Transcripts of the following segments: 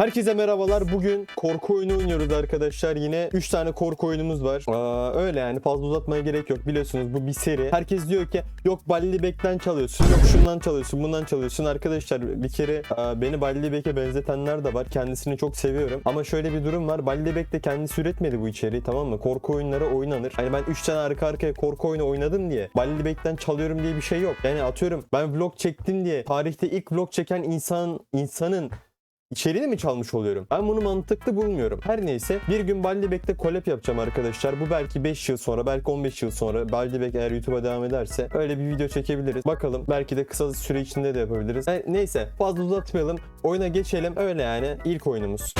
Herkese merhabalar. Bugün korku oyunu oynuyoruz arkadaşlar. Yine 3 tane korku oyunumuz var. Aa, öyle yani fazla uzatmaya gerek yok. Biliyorsunuz bu bir seri. Herkes diyor ki yok Balli Bek'ten çalıyorsun. Yok şundan çalıyorsun, bundan çalıyorsun. Arkadaşlar bir kere aa, beni Balli Bek'e benzetenler de var. Kendisini çok seviyorum. Ama şöyle bir durum var. Balli Bek de kendisi üretmedi bu içeriği tamam mı? Korku oyunları oynanır. Hani ben 3 tane arka arkaya korku oyunu oynadım diye Balli Bek'ten çalıyorum diye bir şey yok. Yani atıyorum ben vlog çektim diye tarihte ilk vlog çeken insan insanın İçeriğini mi çalmış oluyorum? Ben bunu mantıklı bulmuyorum. Her neyse bir gün Baldibek'te collab yapacağım arkadaşlar. Bu belki 5 yıl sonra belki 15 yıl sonra Baldibek eğer YouTube'a devam ederse öyle bir video çekebiliriz. Bakalım belki de kısa süre içinde de yapabiliriz. E, neyse fazla uzatmayalım. Oyuna geçelim. Öyle yani ilk oyunumuz.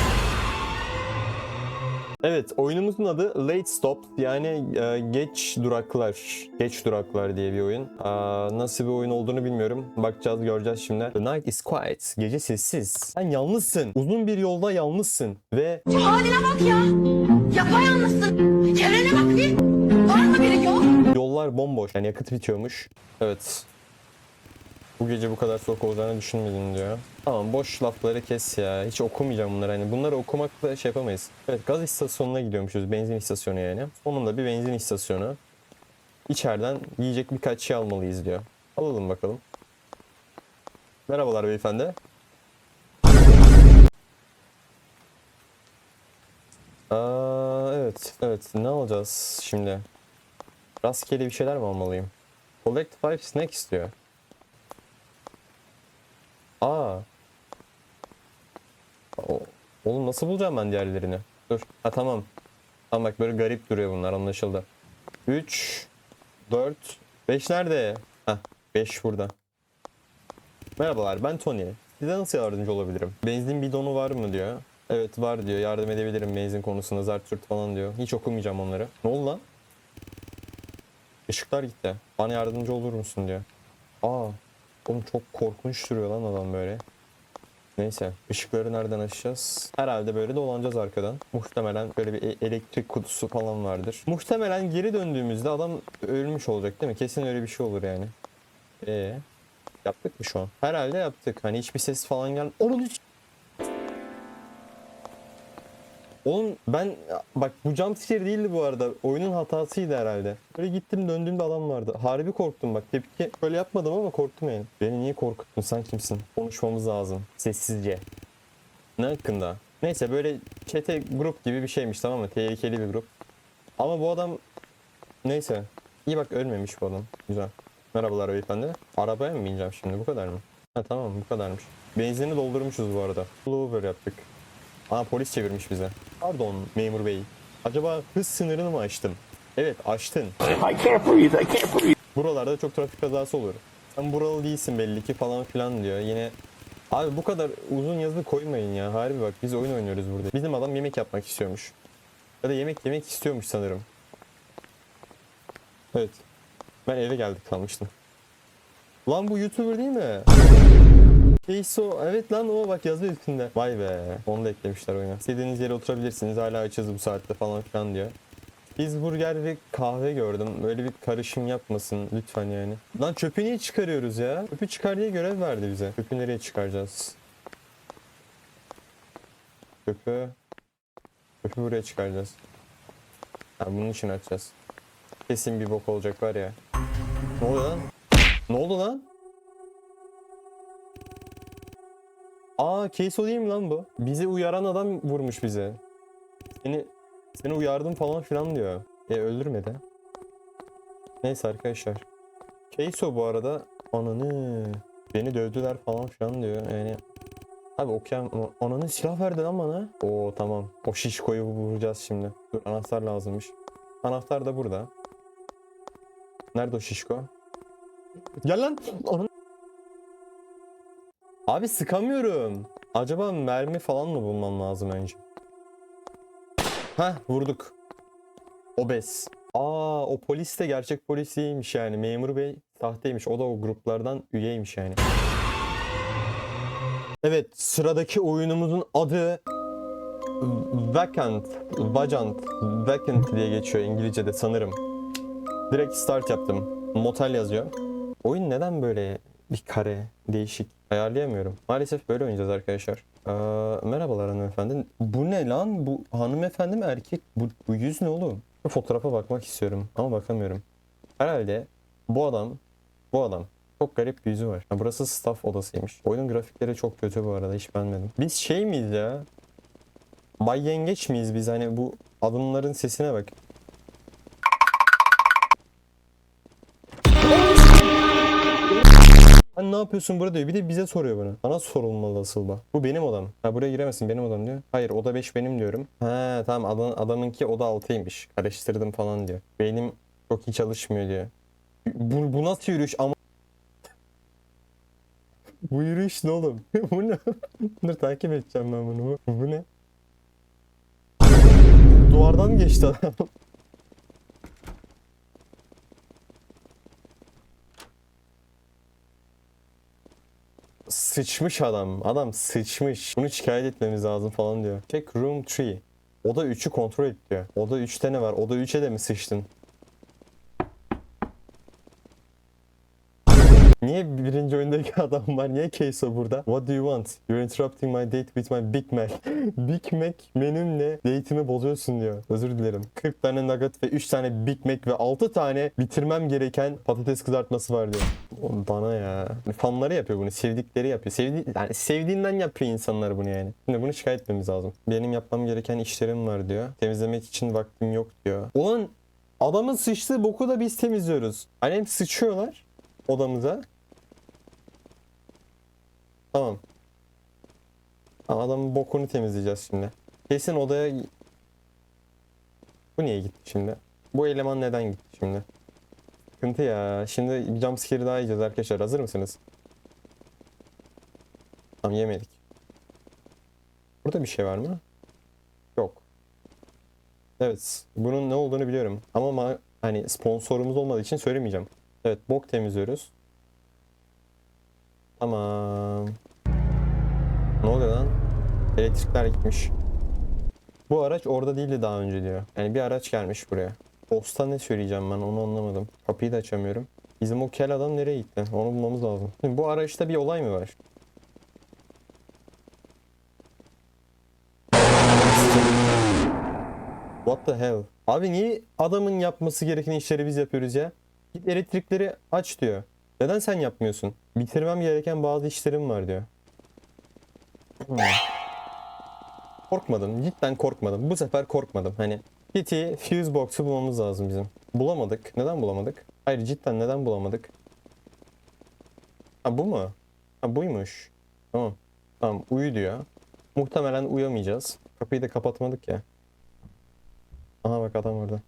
Evet oyunumuzun adı Late Stop yani e, geç duraklar. Geç duraklar diye bir oyun. Aa, nasıl bir oyun olduğunu bilmiyorum. Bakacağız göreceğiz şimdi. The night is quiet. Gece sessiz. Sen yalnızsın. Uzun bir yolda yalnızsın. Ve Haline bak ya. Yapayalnızsın. Çevrene bak bir. Var mı biri yok? yollar bomboş. Yani yakıt bitiyormuş. Evet. Bu gece bu kadar soğuk olacağını düşünmedim diyor. Tamam boş lafları kes ya. Hiç okumayacağım bunları. Hani bunları okumakla şey yapamayız. Evet gaz istasyonuna gidiyormuşuz. Benzin istasyonu yani. Sonunda bir benzin istasyonu. İçeriden yiyecek birkaç şey almalıyız diyor. Alalım bakalım. Merhabalar beyefendi. Aa, evet, evet. Ne alacağız şimdi? Rastgele bir şeyler mi almalıyım? Collect 5 snacks diyor. Aa. O, oğlum nasıl bulacağım ben diğerlerini? Dur. Ha tamam. Tamam bak böyle garip duruyor bunlar anlaşıldı. 3 4 5 nerede? Ha 5 burada. Merhabalar ben Tony. Size nasıl yardımcı olabilirim? Benzin bidonu var mı diyor. Evet var diyor. Yardım edebilirim benzin konusunda zart zurt falan diyor. Hiç okumayacağım onları. Ne oldu lan? Işıklar gitti. Bana yardımcı olur musun diyor. Aa, oğlum çok korkunç duruyor lan adam böyle. Neyse, ışıkları nereden açacağız? Herhalde böyle dolanacağız arkadan. Muhtemelen böyle bir e- elektrik kutusu falan vardır. Muhtemelen geri döndüğümüzde adam ölmüş olacak değil mi? Kesin öyle bir şey olur yani. Ee, yaptık mı şu an? Herhalde yaptık. Hani hiçbir ses falan gel. Onun hiç Oğlum ben bak bu jump scare değildi bu arada. Oyunun hatasıydı herhalde. Böyle gittim döndüğümde adam vardı. Harbi korktum bak. Tepki böyle yapmadım ama korktum yani. Beni niye korkuttun sen kimsin? Konuşmamız lazım. Sessizce. Ne hakkında? Neyse böyle çete grup gibi bir şeymiş tamam mı? Tehlikeli bir grup. Ama bu adam neyse. İyi bak ölmemiş bu adam. Güzel. Merhabalar beyefendi. Arabaya mı bineceğim şimdi? Bu kadar mı? Ha tamam bu kadarmış. Benzini doldurmuşuz bu arada. Pullover yaptık. Aa polis çevirmiş bize. Pardon memur bey. Acaba hız sınırını mı aştın? Evet aştın. I can't breathe. I can't breathe. Buralarda çok trafik kazası olur. Sen buralı değilsin belli ki falan filan diyor. Yine Abi bu kadar uzun yazı koymayın ya. Harbi bak biz oyun oynuyoruz burada. Bizim adam yemek yapmak istiyormuş. Ya da yemek yemek istiyormuş sanırım. Evet. Ben eve geldik kalmıştım. Lan bu YouTuber değil mi? Keiso evet lan o bak yazıyor üstünde. Vay be onu da eklemişler oyuna. İstediğiniz yere oturabilirsiniz hala açız bu saatte falan filan diyor. Biz burger ve kahve gördüm. Böyle bir karışım yapmasın lütfen yani. Lan çöpü niye çıkarıyoruz ya? Çöpü çıkar diye görev verdi bize. Çöpü nereye çıkaracağız? Çöpü... Çöpü buraya çıkaracağız. Ha bunun için açacağız. Kesin bir bok olacak var ya. Ne oldu lan? Ne oldu lan? Aa Keiso değil mi lan bu? Bizi uyaran adam vurmuş bize. Seni seni uyardım falan filan diyor. E öldürmedi. Neyse arkadaşlar. Keiso bu arada ananı beni dövdüler falan filan diyor. Yani Abi okuyan ananı silah verdi lan bana. Oo tamam. O şişkoyu vuracağız şimdi. Dur anahtar lazımmış. Anahtar da burada. Nerede o şişko? Gel lan. Ananı Abi sıkamıyorum. Acaba mermi falan mı bulmam lazım önce? Heh vurduk. Obez. Aa o polis de gerçek polis değilmiş yani. Memur bey sahteymiş. O da o gruplardan üyeymiş yani. Evet sıradaki oyunumuzun adı Vacant, Vacant, Vacant diye geçiyor İngilizce'de sanırım. Direkt start yaptım. Motel yazıyor. Oyun neden böyle bir kare değişik ayarlayamıyorum. Maalesef böyle oynayacağız arkadaşlar. Ee, merhabalar hanımefendi. Bu ne lan? Bu hanımefendi mi erkek? Bu, bu yüz ne oğlum? Bu fotoğrafa bakmak istiyorum ama bakamıyorum. Herhalde bu adam, bu adam çok garip bir yüzü var. Ha, burası staff odasıymış. Oyunun grafikleri çok kötü bu arada hiç beğenmedim. Biz şey miyiz ya? Bay Yengeç miyiz biz? Hani bu adımların sesine bak. Sen ne yapıyorsun burada diyor. Bir de bize soruyor bunu. Bana sorulmalı asıl bu. Bu benim odam. Ha buraya giremezsin benim odam diyor. Hayır oda 5 benim diyorum. Ha tamam adam, adamınki oda 6'ymış. Karıştırdım falan diyor. Beynim çok iyi çalışmıyor diyor. Bu, bu nasıl yürüyüş ama bu yürüyüş ne oğlum? bu ne? Dur takip edeceğim ben bunu. Bu, bu ne? Duvardan geçti adam. Sıçmış adam. Adam sıçmış. Bunu şikayet etmemiz lazım falan diyor. Check room 3. Oda 3'ü kontrol et diyor. Oda 3'te ne var? Oda 3'e de mi sıçtın? Niye birinci oyundaki adam var? Niye Keiso burada? What do you want? You're interrupting my date with my Big Mac. Big Mac menümle date'imi bozuyorsun diyor. Özür dilerim. 40 tane nugget ve 3 tane Big Mac ve 6 tane bitirmem gereken patates kızartması var diyor. O Bana ya. Fanları yapıyor bunu. Sevdikleri yapıyor. Sevdi yani sevdiğinden yapıyor insanlar bunu yani. Şimdi bunu şikayet etmemiz lazım. Benim yapmam gereken işlerim var diyor. Temizlemek için vaktim yok diyor. Ulan adamın sıçtığı boku da biz temizliyoruz. Hep sıçıyorlar odamıza. Tamam. Adamın bokunu temizleyeceğiz şimdi. Kesin odaya... Bu niye gitti şimdi? Bu eleman neden gitti şimdi? Sıkıntı ya. Şimdi jumpscare daha yiyeceğiz arkadaşlar. Hazır mısınız? Tamam yemedik. Burada bir şey var mı? Yok. Evet. Bunun ne olduğunu biliyorum. Ama ma- hani sponsorumuz olmadığı için söylemeyeceğim. Evet bok temizliyoruz. Tamam. Ne oluyor lan? Elektrikler gitmiş. Bu araç orada değildi daha önce diyor. Yani bir araç gelmiş buraya. Posta ne söyleyeceğim ben onu anlamadım. Kapıyı da açamıyorum. Bizim o kel adam nereye gitti? Onu bulmamız lazım. Şimdi bu araçta bir olay mı var? What the hell? Abi niye adamın yapması gereken işleri biz yapıyoruz ya? Git elektrikleri aç diyor. Neden sen yapmıyorsun? Bitirmem gereken bazı işlerim var diyor. Hmm. Korkmadım. Cidden korkmadım. Bu sefer korkmadım. Hani Kitty fuse box'u bulmamız lazım bizim. Bulamadık. Neden bulamadık? Hayır cidden neden bulamadık? Ha bu mu? Ha buymuş. Tamam. Tamam uyu diyor. Muhtemelen uyamayacağız. Kapıyı da kapatmadık ya. Aha bak adam orada.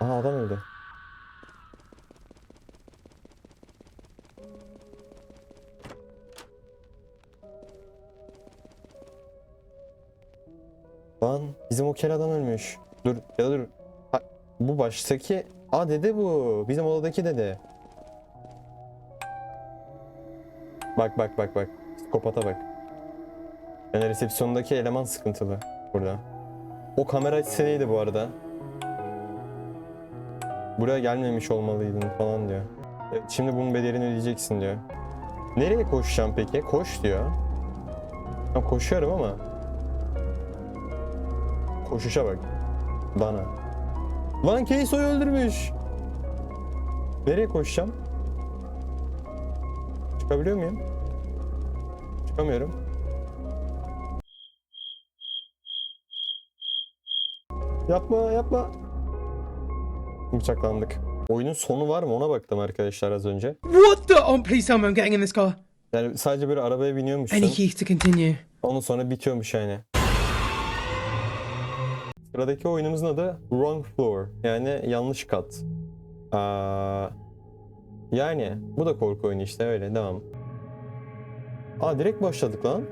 Aha adam öldü. Lan bizim o kel adam ölmüş. Dur ya dur. Ha, bu baştaki... Aa dede bu. Bizim odadaki dede. Bak bak bak bak. Psikopata bak. Yani resepsiyondaki eleman sıkıntılı burada. O kamera açısı neydi bu arada? Buraya gelmemiş olmalıydın falan diyor. Evet, şimdi bunun bedelini ödeyeceksin diyor. Nereye koşacağım peki? Koş diyor. Ben koşuyorum ama Koşuşa bak. Bana. Lan Keiso'yu öldürmüş. Nereye koşacağım? Çıkabiliyor muyum? Çıkamıyorum. Yapma yapma. Bıçaklandık. Oyunun sonu var mı ona baktım arkadaşlar az önce. What the? Oh, please tell me I'm getting in this car. Yani sadece böyle arabaya biniyormuşsun. Any keys to continue? Ondan sonra bitiyormuş yani. Sıradaki oyunumuzun adı Wrong Floor. Yani yanlış kat. Aa, yani bu da korku oyunu işte öyle devam. Aa direkt başladık lan.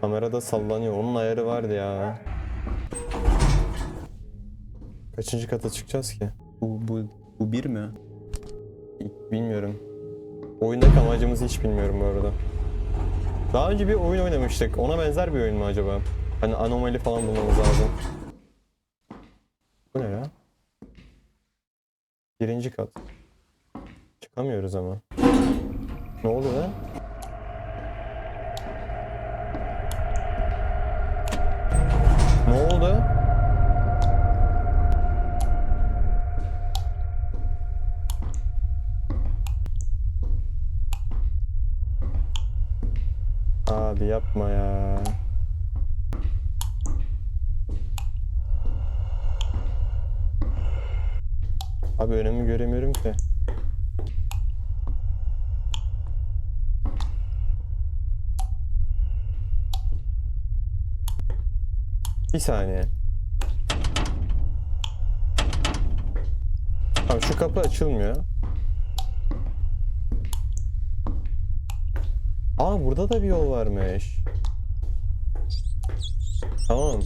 Kamerada sallanıyor. Onun ayarı vardı ya. Kaçıncı kata çıkacağız ki? Bu, bu, bu bir mi? Bilmiyorum. Oyundaki amacımızı hiç bilmiyorum bu arada. Daha önce bir oyun oynamıştık. Ona benzer bir oyun mu acaba? Hani anomali falan bulmamız lazım. Bu ne ya? Birinci kat. Çıkamıyoruz ama. Ne oluyor lan? Ne oldu? Abi yapma ya. Abi önümü göremiyorum ki. Bir saniye. Tamam şu kapı açılmıyor. Aa burada da bir yol varmış. Tamam.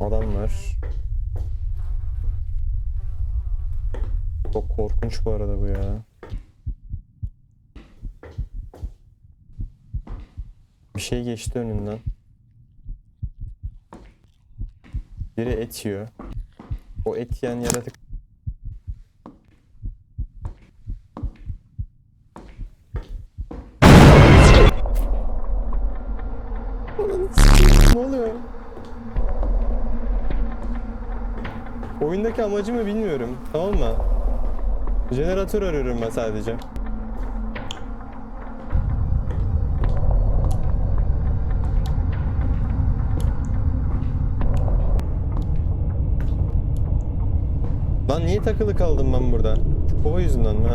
Adam var. Çok korkunç bu arada bu ya. Bir şey geçti önünden. Biri et yiyor. O et yiyen yaratık ne oluyor? Oyundaki amacımı bilmiyorum. Tamam mı? Jeneratör arıyorum ben sadece. Lan niye takılı kaldım ben burada? Şu kova yüzünden mi?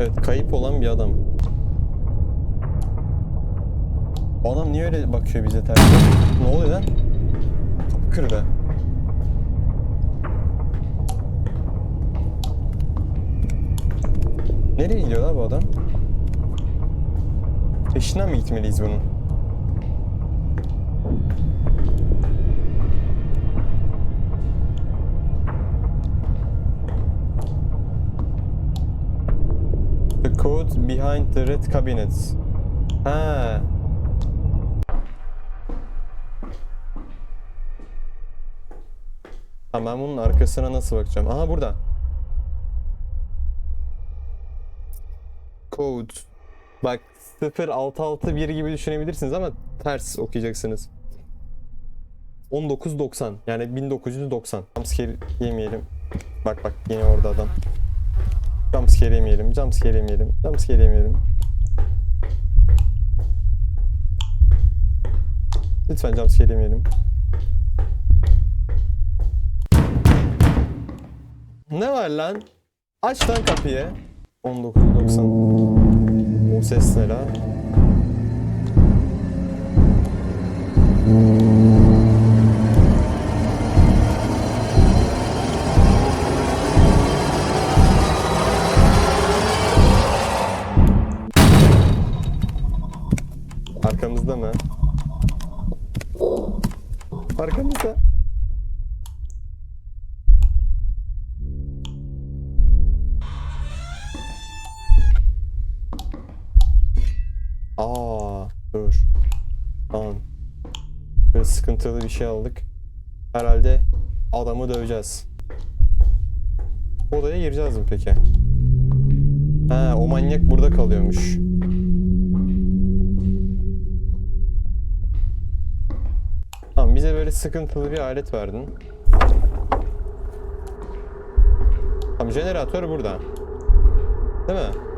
Evet kayıp olan bir adam. Bu adam niye öyle bakıyor bize ters? Ne oluyor lan? Kapı kırdı. Nereye gidiyor lan bu adam? Peşinden mi gitmeliyiz bunun? The code behind the red cabinets. Ha. Tamam ben bunun arkasına nasıl bakacağım? Aha burada. Code. Bak 0661 gibi düşünebilirsiniz ama ters okuyacaksınız. 1990 yani 1990. Jumpscare yemeyelim. Bak bak yine orada adam. Jumpscare yemeyelim, jumpscare yemeyelim, jumpscare yemeyelim. Lütfen jumpscare yemeyelim. Ne var lan? Aç lan kapıyı. 1990. O ses ne lan? Sıkıntılı bir şey aldık. Herhalde adamı döveceğiz. Odaya gireceğiz mi peki? Ha, o manyak burada kalıyormuş. Tamam bize böyle sıkıntılı bir alet verdin. Tamam jeneratör burada. Değil mi?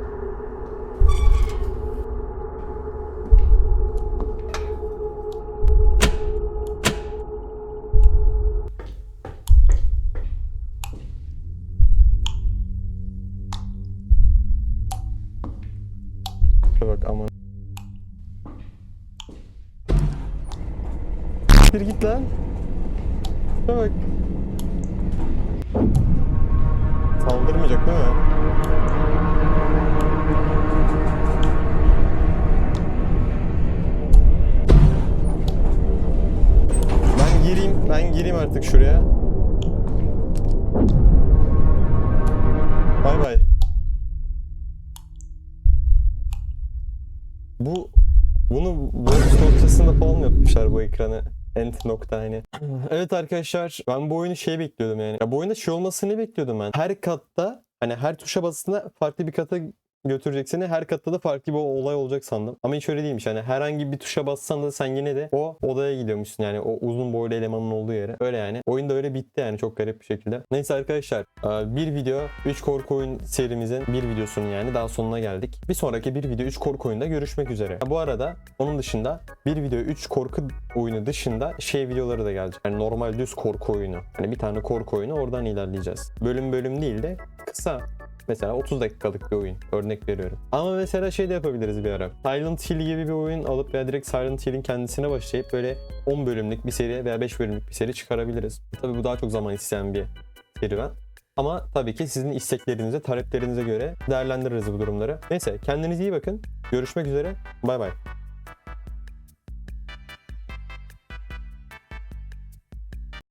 Şuna bak. Saldırmayacak değil mi? Ben gireyim, ben gireyim artık şuraya. Bay bay. Bu bunu Works dosyasında falan mı yapmışlar bu ekranı? End nokta hani. Evet arkadaşlar ben bu oyunu şey bekliyordum yani. Ya bu oyunda şey olmasını bekliyordum ben. Her katta hani her tuşa basında farklı bir kata götürecek seni. Her katta da farklı bir olay olacak sandım. Ama hiç öyle değilmiş. Yani herhangi bir tuşa bassan da sen yine de o odaya gidiyormuşsun. Yani o uzun boylu elemanın olduğu yere. Öyle yani. Oyun da öyle bitti yani çok garip bir şekilde. Neyse arkadaşlar e, bir video 3 korku oyun serimizin bir videosunun yani daha sonuna geldik. Bir sonraki bir video 3 korku oyunda görüşmek üzere. Bu arada onun dışında bir video 3 korku oyunu dışında şey videoları da gelecek. Yani normal düz korku oyunu. Hani bir tane korku oyunu oradan ilerleyeceğiz. Bölüm bölüm değil de kısa Mesela 30 dakikalık bir oyun. Örnek veriyorum. Ama mesela şey de yapabiliriz bir ara. Silent Hill gibi bir oyun alıp veya direkt Silent Hill'in kendisine başlayıp böyle 10 bölümlük bir seri veya 5 bölümlük bir seri çıkarabiliriz. Tabii bu daha çok zaman isteyen bir serüven. Ama tabii ki sizin isteklerinize, taleplerinize göre değerlendiririz bu durumları. Neyse kendinize iyi bakın. Görüşmek üzere. Bay bay.